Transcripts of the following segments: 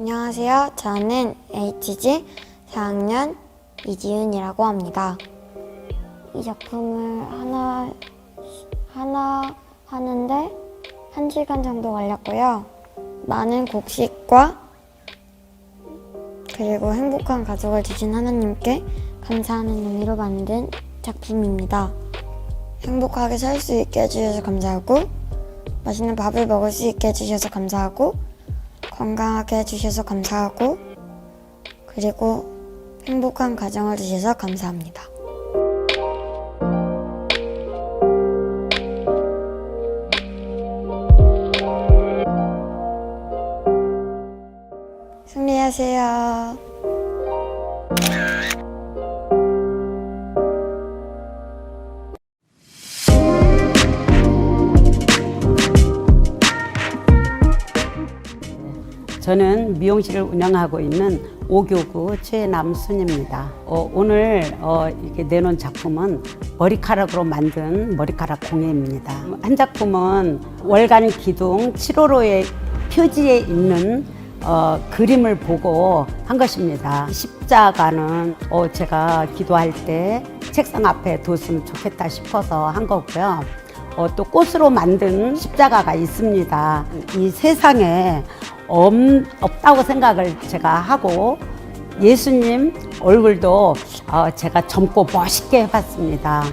안녕하세요. 저는 HG 4학년 이지윤이라고 합니다. 이 작품을 하나 하나 하는데 한 시간 정도 걸렸고요. 많은 곡식과 그리고 행복한 가족을 주신 하나님께 감사하는 의미로 만든 작품입니다. 행복하게 살 수 있게 해주셔서 감사하고 맛있는 밥을 먹을 수 있게 해주셔서 감사하고 건강하게 해주셔서 감사하고 그리고 행복한 가정을 주셔서 감사합니다. 승리하세요. 저는 미용실을 운영하고 있는 오교구 최남순입니다. 어, 오늘 어, 이렇게 내놓은 작품은 머리카락으로 만든 머리카락 공예입니다. 한 작품은 월간 기둥 7호로의 표지에 있는 어, 그림을 보고 한 것입니다. 십자가는 어, 제가 기도할 때 책상 앞에 뒀으면 좋겠다 싶어서 한 거고요. 어, 또 꽃으로 만든 십자가가 있습니다. 이 세상에 없, 없다고 생각을 제가 하고 예수님 얼굴도 어, 제가 젊고 멋있게 해봤습니다.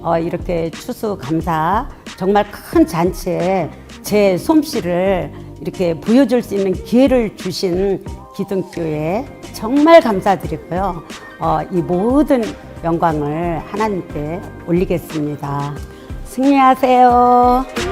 어, 이렇게 추수 감사 정말 큰 잔치에 제 솜씨를 이렇게 보여줄 수 있는 기회를 주신 기둥교회 정말 감사드리고요. 어, 이 모든 영광을 하나님께 올리겠습니다. 승리하세요.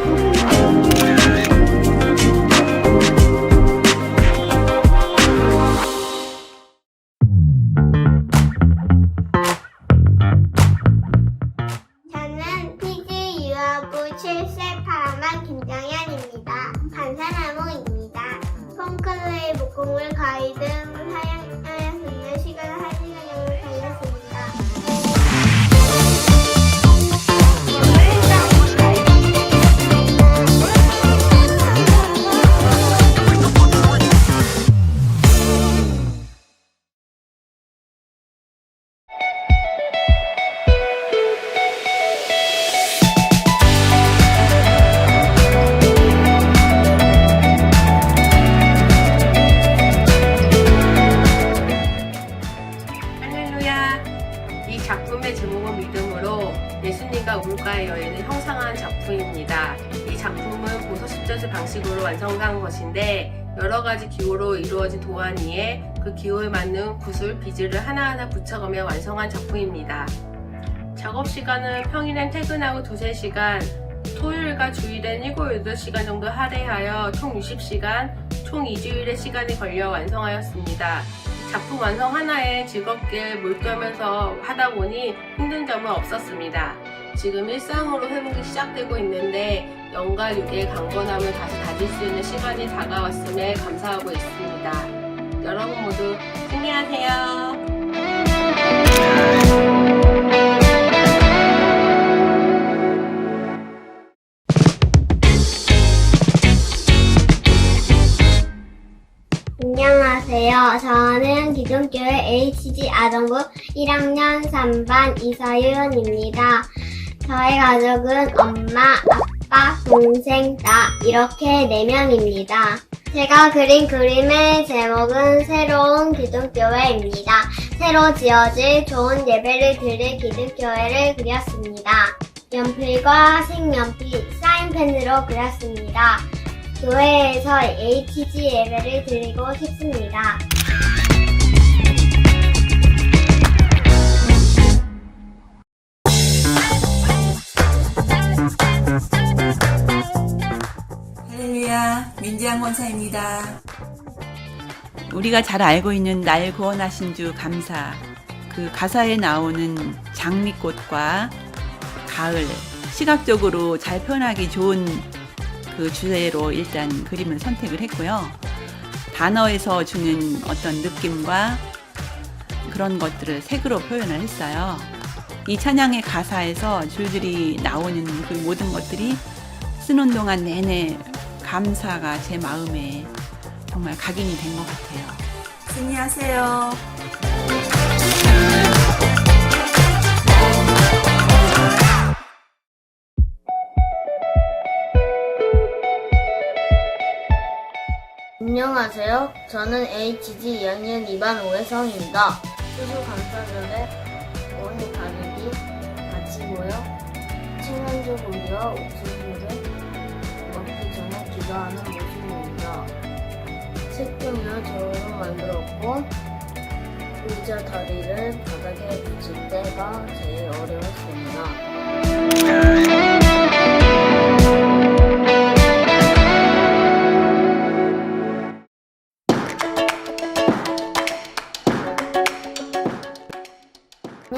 유아부 7세 파라만 김정현입니다. 반사나무입니다. 폼클레이 목공을 가이드 사용하였 여인을 형상한 작품입니다. 이 작품은 보소 십자수 방식으로 완성한 것인데 여러 가지 기호로 이루어진 도안 위에 그 기호에 맞는 구슬, 비즈를 하나하나 붙여가며 완성한 작품입니다. 작업 시간은 평일엔 퇴근하고 두세 시간, 토요일과 주일엔 7, 8시간 정도 할애하여 총 60시간, 총 2주일의 시간이 걸려 완성하였습니다. 작품 완성 하나에 즐겁게 몰두하면서 하다 보니 힘든 점은 없었습니다. 지금 일상으로 회복이 시작되고 있는데 영과 육의 강건함을 다시 다질 수 있는 시간이 다가왔음에 감사하고 있습니다. 여러분 모두 승리하세요. 안녕하세요. 저는 기존교회 HG 아동부 1학년 3반 이사윤입니다. 저희 가족은 엄마, 아빠, 동생, 나 이렇게 4명입니다. 제가 그린 그림의 제목은 새로운 기독교회입니다. 새로 지어질 좋은 예배를 드릴 기독교회를 그렸습니다. 연필과 색연필, 사인펜으로 그렸습니다. 교회에서 HG 예배를 드리고 싶습니다. 민지양 권사입니다. 우리가 잘 알고 있는 날 구원하신 주 감사. 그 가사에 나오는 장미꽃과 가을. 시각적으로 잘 표현하기 좋은 그 주제로 일단 그림을 선택을 했고요. 단어에서 주는 어떤 느낌과 그런 것들을 색으로 표현을 했어요. 이 찬양의 가사에서 줄줄이 나오는 그 모든 것들이 쓰는 동안 내내 감사가 제 마음에 정말 각인이 된 것 같아요. 승리하세요. 안녕하세요. 저는 HG 2학년 2반 오혜성입니다. 수수감사절에 온 가족이 같이 모여 칠면조 고기와 옥수수를 전에 기도하는 모습입니다. 책등을 저으로 만들었고 의자 다리를 바닥에 붙일 때가 제일 어려웠습니다.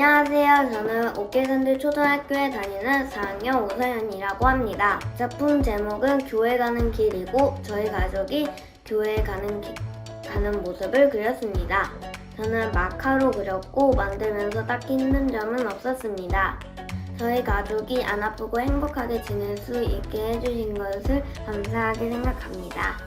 안녕하세요. 저는 옥계산대 초등학교에 다니는 4학년 오서연이라고 합니다. 작품 제목은 교회 가는 길이고 저희 가족이 교회에 가는, 기- 가는 모습을 그렸습니다. 저는 마카로 그렸고 만들면서 딱히 힘든 점은 없었습니다. 저희 가족이 안 아프고 행복하게 지낼 수 있게 해주신 것을 감사하게 생각합니다.